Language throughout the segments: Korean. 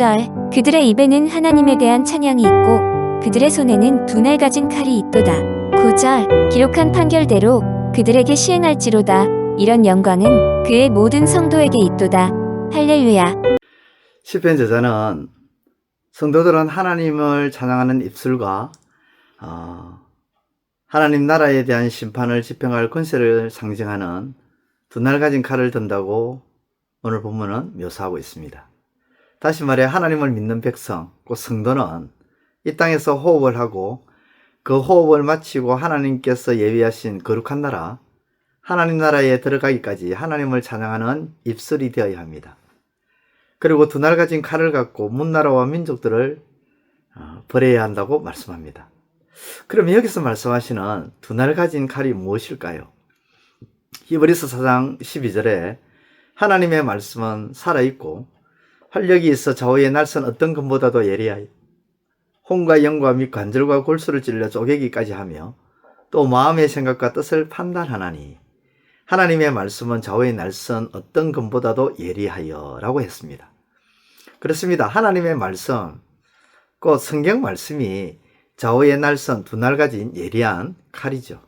6절 그들의 입에는 하나님에 대한 찬양이 있고 그들의 손에는 두날 가진 칼이 있도다. 9절 기록한 판결대로 그들에게 시행할지로다. 이런 영광은 그의 모든 성도에게 있도다. 할렐루야. 시편 저자는 성도들은 하나님을 찬양하는 입술과 어, 하나님 나라에 대한 심판을 집행할 권세를 상징하는 두날 가진 칼을 든다고 오늘 본문은 묘사하고 있습니다. 다시 말해 하나님을 믿는 백성, 곧 성도는 이 땅에서 호흡을 하고 그 호흡을 마치고 하나님께서 예비하신 거룩한 나라, 하나님 나라에 들어가기까지 하나님을 찬양하는 입술이 되어야 합니다. 그리고 두 날 가진 칼을 갖고 문나라와 민족들을 어, 벌해야 한다고 말씀합니다. 그럼 여기서 말씀하시는 두 날 가진 칼이 무엇일까요? 히브리서 4장 12절에 하나님의 말씀은 살아있고 활력이 있어 좌우의 날선 어떤 금보다도 예리하여 혼과 영과 및 관절과 골수를 찔러 쪼개기까지 하며 또 마음의 생각과 뜻을 판단하나니 하나님의 말씀은 좌우의 날선 어떤 금보다도 예리하여 라고 했습니다. 그렇습니다. 하나님의 말씀, 곧 성경 말씀이 좌우의 날선 두 날 가진 예리한 칼이죠.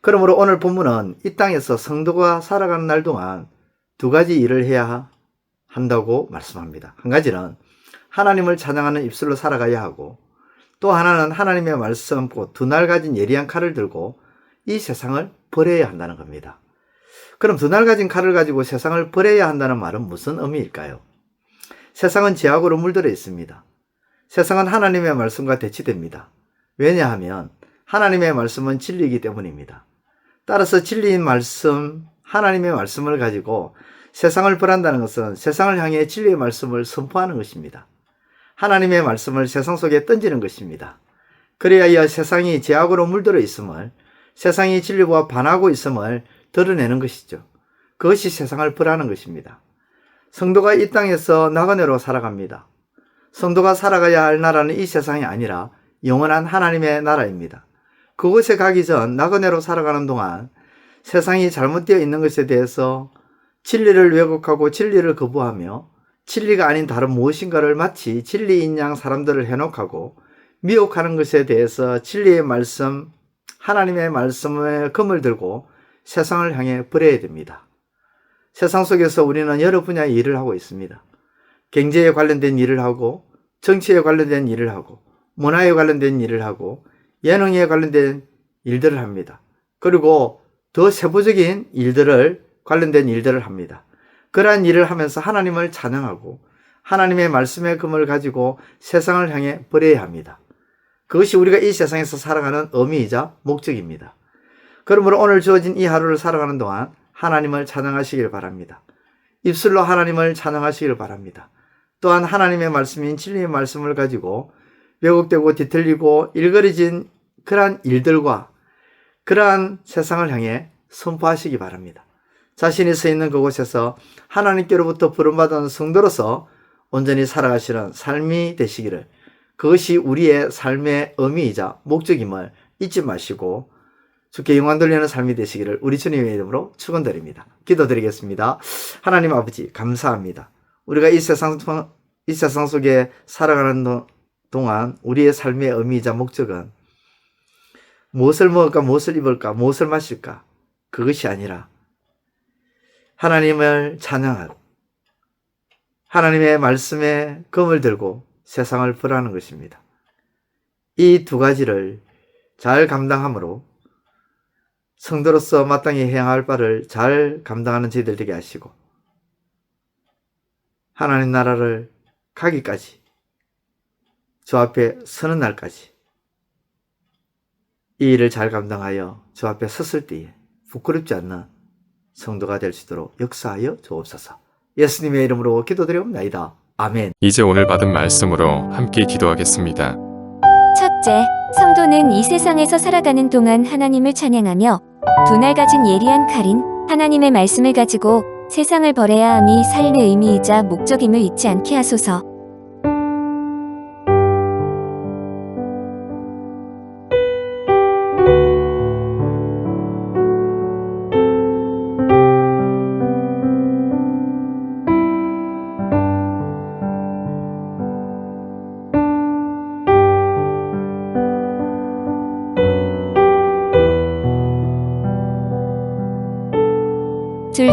그러므로 오늘 본문은 이 땅에서 성도가 살아가는 날 동안 두 가지 일을 해야 한다고 말씀합니다. 한 가지는 하나님을 찬양하는 입술로 살아가야 하고 또 하나는 하나님의 말씀 곧두날 가진 예리한 칼을 들고 이 세상을 버려야 한다는 겁니다. 그럼 두날 가진 칼을 가지고 세상을 버려야 한다는 말은 무슨 의미일까요? 세상은 죄악으로 물들어 있습니다. 세상은 하나님의 말씀과 대치됩니다. 왜냐하면 하나님의 말씀은 진리이기 때문입니다. 따라서 진리인 말씀, 하나님의 말씀을 가지고 세상을 벌한다는 것은 세상을 향해 진리의 말씀을 선포하는 것입니다. 하나님의 말씀을 세상 속에 던지는 것입니다. 그래야 세상이 죄악으로 물들어 있음을, 세상이 진리와 반하고 있음을 드러내는 것이죠. 그것이 세상을 벌하는 것입니다. 성도가 이 땅에서 나그네로 살아갑니다. 성도가 살아가야 할 나라는 이 세상이 아니라 영원한 하나님의 나라입니다. 그곳에 가기 전 나그네로 살아가는 동안 세상이 잘못되어 있는 것에 대해서 진리를 왜곡하고 진리를 거부하며 진리가 아닌 다른 무엇인가를 마치 진리인 양 사람들을 해놓고 미혹하는 것에 대해서 진리의 말씀, 하나님의 말씀의 금을 들고 세상을 향해 버려야 됩니다. 세상 속에서 우리는 여러 분야의 일을 하고 있습니다. 경제에 관련된 일을 하고, 정치에 관련된 일을 하고, 문화에 관련된 일을 하고, 예능에 관련된 일들을 합니다. 그리고 더 세부적인 일들을 관련된 일들을 합니다. 그러한 일을 하면서 하나님을 찬양하고 하나님의 말씀의 금을 가지고 세상을 향해 버려야 합니다. 그것이 우리가 이 세상에서 살아가는 의미이자 목적입니다. 그러므로 오늘 주어진 이 하루를 살아가는 동안 하나님을 찬양하시길 바랍니다. 입술로 하나님을 찬양하시길 바랍니다. 또한 하나님의 말씀인 진리의 말씀을 가지고 왜곡되고 뒤틀리고 일거리진 그러한 일들과 그러한 세상을 향해 선포하시기 바랍니다. 자신이 서 있는 그곳에서 하나님께로부터 부름받은 성도로서 온전히 살아가시는 삶이 되시기를 그것이 우리의 삶의 의미이자 목적임을 잊지 마시고 주께 영광 돌리는 삶이 되시기를 우리 주님의 이름으로 축원드립니다. 기도드리겠습니다. 하나님 아버지 감사합니다. 우리가 이 세상 이 세상 속에 살아가는 동안 우리의 삶의 의미이자 목적은 무엇을 먹을까, 무엇을 입을까, 무엇을 마실까 그것이 아니라 하나님을 찬양하고 하나님의 말씀에 금을 들고 세상을 벌하는 것입니다. 이 두 가지를 잘 감당함으로 성도로서 마땅히 해야 할 바를 잘 감당하는 저희들 되게 하시고 하나님 나라를 가기까지 주 앞에 서는 날까지 이 일을 잘 감당하여 주 앞에 섰을 때에 부끄럽지 않는 성도가 될 수 있도록 역사하여 주옵소서. 예수님의 이름으로 기도드리옵나이다. 아멘. 이제 오늘 받은 말씀으로 함께 기도하겠습니다. 첫째, 성도는 이 세상에서 살아가는 동안 하나님을 찬양하며 두날 가진 예리한 칼인 하나님의 말씀을 가지고 세상을 벌해야 함이 삶의 의미이자 목적임을 잊지 않게 하소서.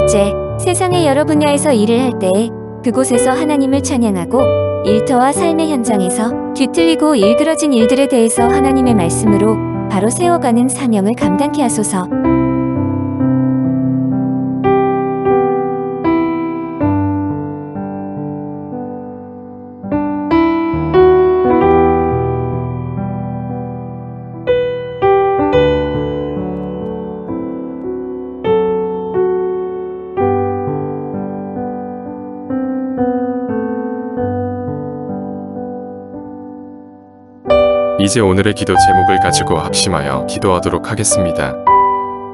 번째, 세상의 여러 분야에서 일을 할때 그곳에서 하나님을 찬양하고 일터와 삶의 현장에서 뒤틀리고 일그러진 일들에 대해서 하나님의 말씀으로 바로 세워가는 사명을 감당케 하소서. 이제 오늘의 기도 제목을 가지고 합심하여 기도하도록 하겠습니다.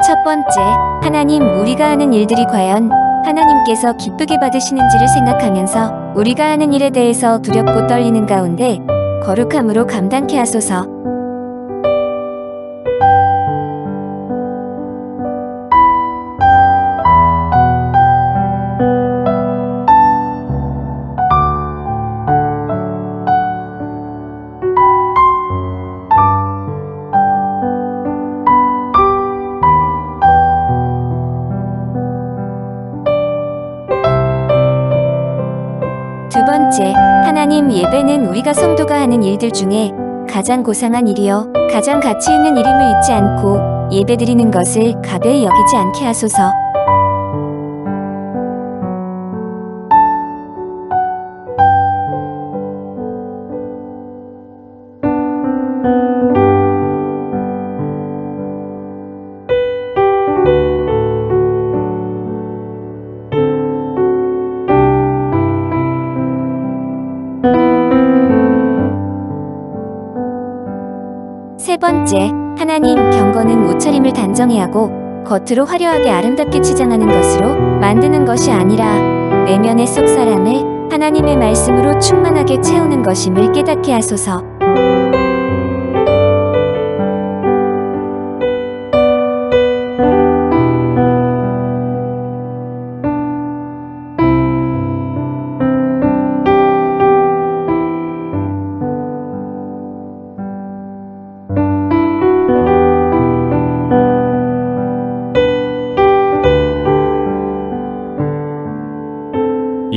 첫 번째, 하나님, 우리가 하는 일들이 과연 하나님께서 기쁘게 받으시는지를 생각하면서 우리가 하는 일에 대해서 두렵고 떨리는 가운데 거룩함으로 감당케 하소서. 번째, 하나님 예배는 우리가 성도가 하는 일들 중에 가장 고상한 일이요, 가장 가치 있는 일임을 잊지 않고 예배드리는 것을 가벼이 여기지 않게 하소서. 번째, 하나님 경건은 옷차림을 단정히 하고 겉으로 화려하게 아름답게 치장하는 것으로 만드는 것이 아니라 내면의 속 사람을 하나님의 말씀으로 충만하게 채우는 것임을 깨닫게 하소서.